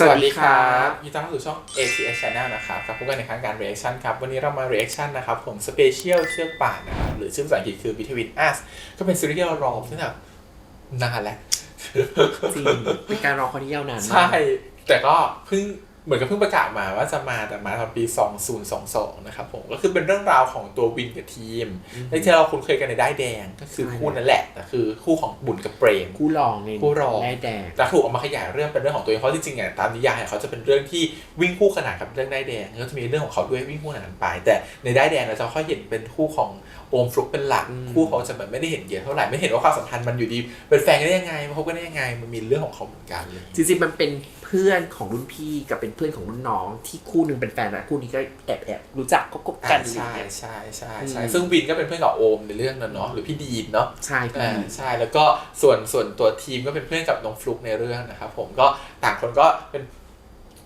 สวัสดีครับยินดีต้อนรับสู่ช่อง ATS Channel นะครับกับพบกันในครั้งการ reaction ครับ วันนี้เรามา reaction นะครับ ผม Special เชือกป่านนะครับ หรือชื่อภาษาอังกฤษคือ Between Us ก็เป็นซีรีส์ที่เรารอตั้งแต่นานแล้ว จริงเป็นการรอคอยที่ยาวนานมาใช่กแต่ก็เพิ่ง เหมือนกับเพิ่งประกาศมาว่าจะมาแต่มาตอนปี 2022 นะครับผม ก็คือเป็นเรื่องราวของตัววินกับทีมที่เราคุ้นเคยกันในได้ายแดงก็คือคู่นั่นแหละแต่คือคู่ของบุญกับเปรม คู่รองในคู่รองได้แดงแต่ถูกเอามาขยายเรื่องเป็นเรื่องของตัวเองเพราะจริงๆเนี่ยตามนิยายเขาจะเป็นเรื่องที่วิ่งคู่ขนานกับเรื่องได้ายแดงก็จะมีเรื่องของเขาด้วยวิ่งคู่ขนานกันไป แต่ในได้ายแดงเราจะค่อยเห็นเป็นคู่ของโอมฟลุกเป็นหลักอืมคู่เขาจะแบบไม่ได้เห็นเยอะเท่าไหร่ไม่เห็นว่าความสัมพันธ์มันอยู่ดีเป็นแฟนกันได้ยังไงมาคบกันได้ยังไงมันมีเรื่องของเขาเหมือนกันเลยจริงๆมันเป็นเพื่อนของรุ่นพี่กับเป็นเพื่อนของรุ่นน้องที่คู่หนึ่งเป็นแฟนแต่คู่นี้ก็แอบแอบรู้จักก็คบกันอ่าใช่ใช่ใช่ใช่อืมซึ่งวินก็เป็นเพื่อนกับโอมในเรื่องนั้นเนาะหรือพี่ดีนเนาะใช่พี่อ่าใช่แล้วก็ส่วนส่วนตัวทีมก็เป็นเพื่อนกับน้องฟลุกในเรื่องนะครับผมก็ต่างคนก็เป็น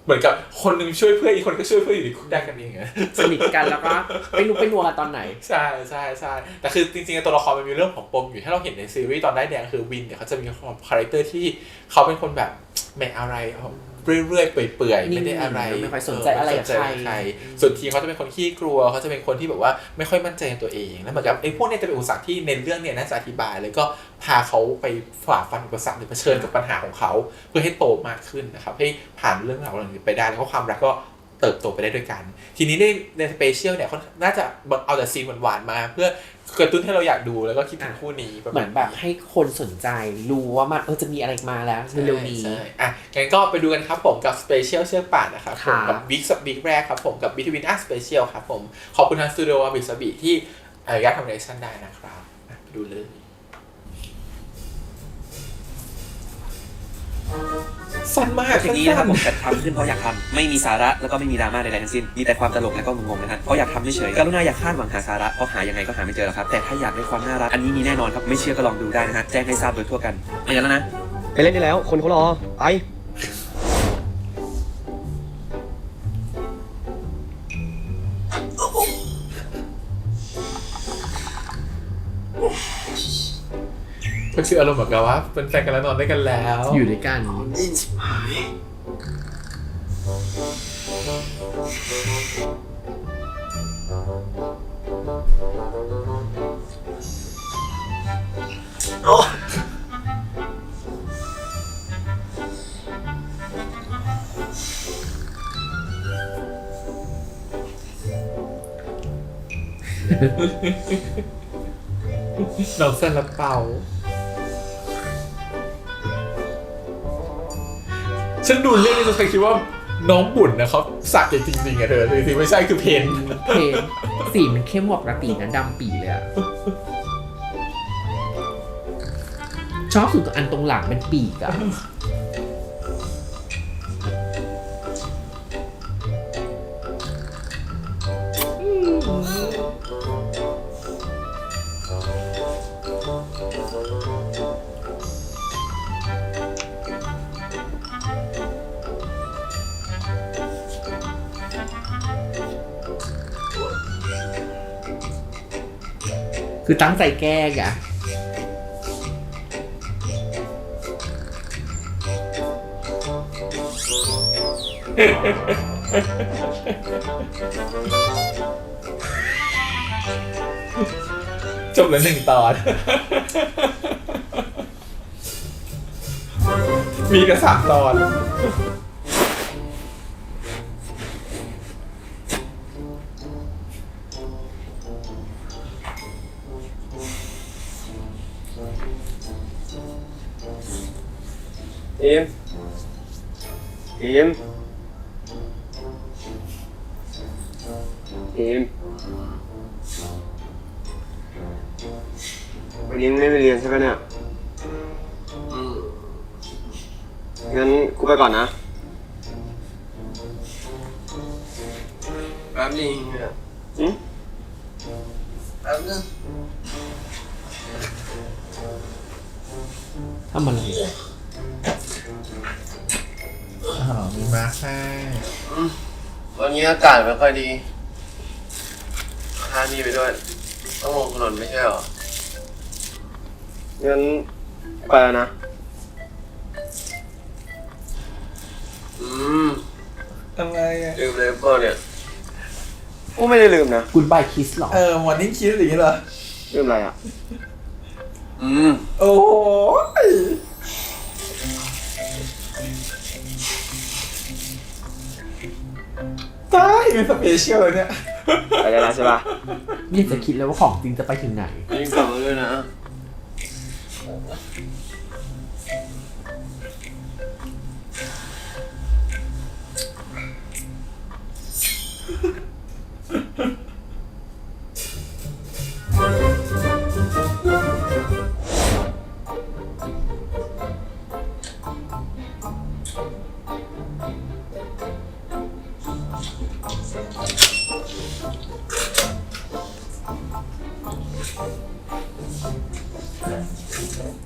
เหมือนกับคนหนึงช่วยเพื่อนอีกคนก็ช่วยเพื่อนอยู่ในคุกได้กันเองอะสนิทกันแล้วก็ไปรู้ไปนัวกันตอนไหน ใช่ใช่ใช่แต่คือจริงๆตัวละครมันมีเรื่องของปมอยู่ถ้าเราเห็นในซีรีส์ตอนได้ายแดงคือวินเนี่ยเขาจะมีความคาแรคเตอร์ที่เขาเป็นคนแบบ ไม่อะไรเรื่อยๆ เปื่อยๆ ไม่ได้อะไรนิ่งๆไม่ค่อยสนใจอะไรกับม่สนใครส่วนทีมเขาจะเป็นคนขี้กลัวเขาจะเป็นคนที่แบบว่าไม่ค่อยมั่นใจในตัวเอง แล้วเหมือนกับไอ้พวกเนี้จะเป็นอุปสรรคที่ในเรื่องเนี่ยน่าจะอธิบาย แล้วก็พาเขาไปฝ่าฟันอุปสรรคหรือเผชิญกับปัญหาของเขา เพื่อให้โตมากขึ้นนะครับให้ผ่านเรื่องราวเหล่านี้ไปได้แล้วก็ความรักก็ เติบโตไปได้ด้วยกัน ทีนี้ในในสเปเชียลเนี่ยเขาน่าจะเอาแต่ซีนหวานๆมา เพื่อกระตุ้นให้เราอยากดูแล้วก็คิดถึงคู่นี้ประเหมืมาอณนแบบให้คนสนใจรู้ว่ามันเออจะมีอะไรมาแล้วเร็วๆนี้ใช่อะงั้นก็ไปดูกันครับผมกับสเปเชียลเชือกป่านนะครับผมค่ะกับบิ๊กสับบิ๊กแรกครับผมกับบิทวินอาร์สเปเชียลครับผมขอบคุณทางสตูดิโออาบิสบิที่อนุญาตทำเรชั่นได้นะครับอะไปดูเลย สั้นมากคลิปนี้นะครับผมจัดทำขึ้นเพราะอยากทำไม่มีสาระแล้วก็ไม่มีดราม่าใดๆทั้งสิ้นมีแต่ความตลกและก็งงๆนะครับเพราะอยากทำเฉยๆกรุณาอย่าคาดหวังหาสาระเพราะหายังไงก็หาไม่เจอหรอกครับแต่ถ้าอยากได้ความน่ารักอันนี้มีแน่นอนครับไม่เชื่อก็ลองดูได้นะฮะแจ้งให้ทราบโดยทั่วกันไปกันแล้วนะไปเล่นได้แล้ว คนเขารอไป ก็คืออารมณ์เหมือนกับว่าเป็นแฟนกันแล้วนอนด้วยกันแล้วอยู่ด้วยกันน้องเส้นละเปา ฉันดูเรื่องนี้ฉันคิดว่าน้องบุญนะเขาสักจริงจริงอะเธอจริงๆไม่ใช่คือเพนเพนสีมันเข้มกว่าปกตินะดำปีเลยอะชอบสุดกับอันตรงหลังเป็นปีกอะ คือตั้งใจแกล้งอะจบแล้วหนึ่งตอน มีกันสามตอน อ็มเอ็มเอ็มวันนี้มึงไม่ไปเรียนใช่ไหมเนี่ยงั้นกูไปก่อนนะแป๊บนึงเนี่ยอืมแป๊บนึงทำอะไรอ๋อ มีมาให้วันนี้อากาศไม่ค่อยดีค่านี่ไปด้วย ต้องลงถนนไม่ใช่เหรองั้นไปแล้วนะ อืมอะไรอะลืมเลยเปล่าเนี่ยกูไม่ได้ลืมนะ กุดบายคิสหรอ เออมอร์นิ่งคิสอย่างนี้เหรอ ลืมอะไรอะ อืม โอ้ย ตายเป็นสเปเชียลเลยเนี่ยไปได้แล้วใช่ปะนี่จะคิดแล้วว่าของจริงจะไปถึงไหนนี่กลับมาด้วยนะ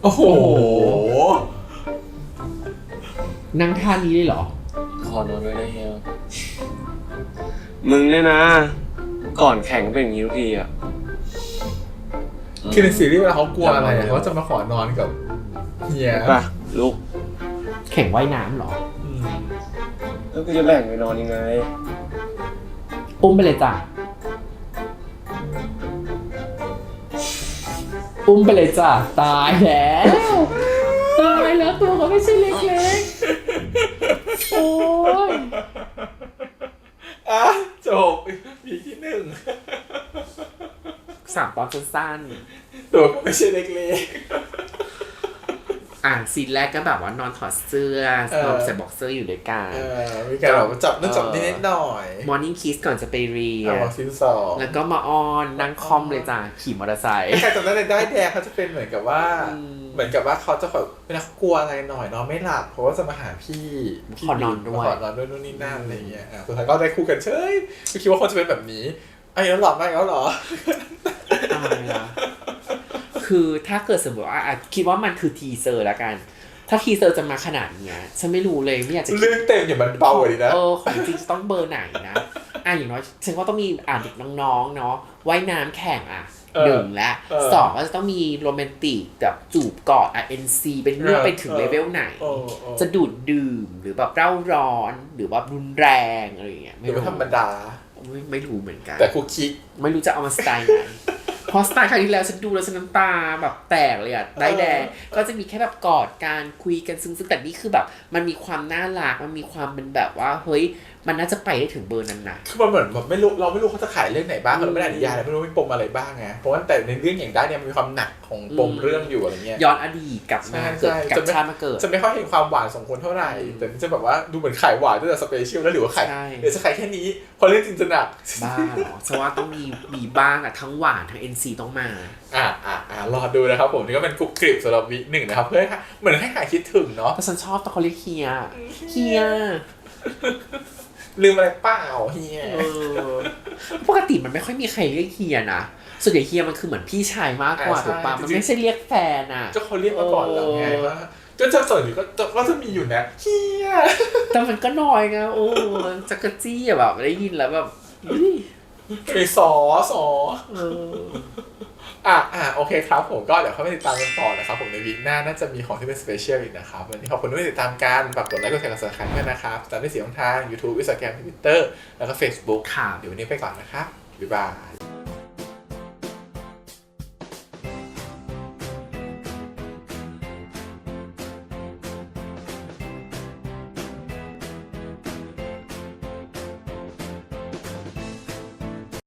โอ้โห นั่งท่านี้เลยเหรอ ขอนอนด้วยนะเฮียมึงเนี่ยนะ ก่อนแข่งเป็นอย่างนี้ทุกทีอะ คือในซีรีส์เวลาเขากลัวอะไรอะเขาจะมาขอนอนกับเฮียป่ะลูกแข่งว่ายน้ำเหรอ อืมแล้วกูจะแบ่งไปนอนยังไง อุ้มไปเลยจ้ะ อุ้มไปเลยจ้ะตายแล้วตายแล้วตัวก็ไม่ใช่เล็กๆ โอ้ยอะจบมีที่หนึ่งสามตอนสั้นตัวก็ไม่ใช่เล็กๆอ่าน ซีนแรกก็แบบว่านอนถอดเสื้อเออนอนใส่บ็อกเซอร์อยู่ด้วยกัๆนเออมีการแบบว่าจับนั่นจับนี่นิดหน่อยมอร์นิ่งคิสก่อนจะไปเรียเอานมาซีนสองแล้วก็มาออนนั่งคอมเลยจ้ะขี่มอเตอร์ไซค์ใครจำได้ในได้ายแดงเขาจะเป็นเหมือนกับว่าอืมเหมือนกับว่าเขาจะแบบเวลาเขากลัวอะไรหน่อยนอนไม่หลับเพราะว่าจะมาหาพี่พี่ขอนอนด้วยขอนอนด้วยนู่นนี่นั่นอะไรอย่างเงี้ยอะสุดท้ายก็ได้คู่กันเฉยไม่คิดว่าคนจะเป็นแบบนี้ไอ้แล้วหลับได้แล้วเหรอตายละ คือถ้าเกิดสมมติว่าอะคิดว่ามันคือทีเซอร์ละกัน ถ้าทีเซอร์จะมาขนาดเนี้ยฉันไม่รู้เลยไม่อยากจะคิด เรื่องเต็มอย่ามันเบากว่านี้นะ เออของจริงจะต้องเบอร์ไหนนะอะอย่างน้อยฉันว่าต้องมีอ่านเด็กน้องๆเนาะว่ายน้ำแข่งอะเออหนึ่งละเออสองก็จะต้องมีโรแมนติกแบบจูบกอดอะ NC เป็นเรื่องเออไปถึงเออเลเวลไหนโอ้โอ้จะดูดดื่มหรือแบบเร่าร้อนหรือว่ารุนแรงอะไรอย่างเงี้ยหรือว่าธรรมดา ไม่ไม่รู้เหมือนกัน แต่คุกคิก ไม่รู้จะเอามาสไตล์ไหนเพราะสไตล์ครั้งที่แล้วฉันดูแล้วฉันน้ำตาแบบแตกเลยอะได้แดงก็จะมีแค่แบบกอดการคุยกันซึ้งๆแต่นี่คือแบบ มันมีความน่ารักมันมีความเป็นแบบว่าเฮ้ย มันน่าจะไปได้ถึงเบอร์นั้นนะคือมันเหมือนแบบไม่รู้เราไม่รู้เขาจะขายเรื่องไหนบ้างเราไม่ได้อนุญาตเลยไม่รู้มีปมอะไรบ้างไงเพราะว่าแต่ในเรื่องอย่างได้เนี่ยมันมีความหนักของปมอืมเรื่องอยู่อะไรเงี้ยย้อนอดีตกลับมาใช่เกิดใช่กลัจะบไม่ชาติมาเกิดจะไม่ค่อยเห็นความหวานสองคนเท่าไหร่แต่นี่จะแบบว่าดูเหมือนขายหวานตั้งแต่สเปเชียลแล้วหรือว่าขายใช่เดี๋ยวจะขายแค่นี้เพราะเรื่องจริงจะหนักบ้าเหรอฉันว่าต้องมีมีบ้างอะทั้งหวานทั้ง NC ต้องมาอ่าอ่าอ่ารอดูนะครับผมนี่ก็เป็นกรุบกริบสำหรับวิหนึ่งนะครับเพื่อให้เหมือนให้หายคิดถึงเนาะแต่ฉันชอบตอนเขาเรียกเฮียเฮีย ลืมอะไรเปล่าเฮีย เออปกติมันไม่ค่อยมีใครเรียกเฮียนะส่วนใหญ่เฮียมันคือเหมือนพี่ชายมากกว่าถูกปะมันไม่ใช่เรียกแฟนอะก็เขาเรียกมาก่อนแล้วไงว่าก็จะส่วนอยู่ก็จะก็จะมีอยู่นะเฮียแต่มันก็น้อยไงโอ้จักรจี้อะแบบได้ยินแล้วแบบอุ๊ยไปสอสอ เออ อะอะโอเคครับผมก็เดี๋ยวเข้าไปติดตามกันต่อนะครับผมในวีคหน้าน่าจะมีของที่เป็นสเปเชียลอีกนะครับวันนี้ขอบคุณที่ติดตามกันฝากกดไลค์กดแชร์กด subscribe ด้วยนะครับตามได้เสียงทาง YouTube Instagram Twitter แล้วก็ Facebook ค่ะเดี๋ยววันนี้ไปก่อนนะครับบ๊ายบาย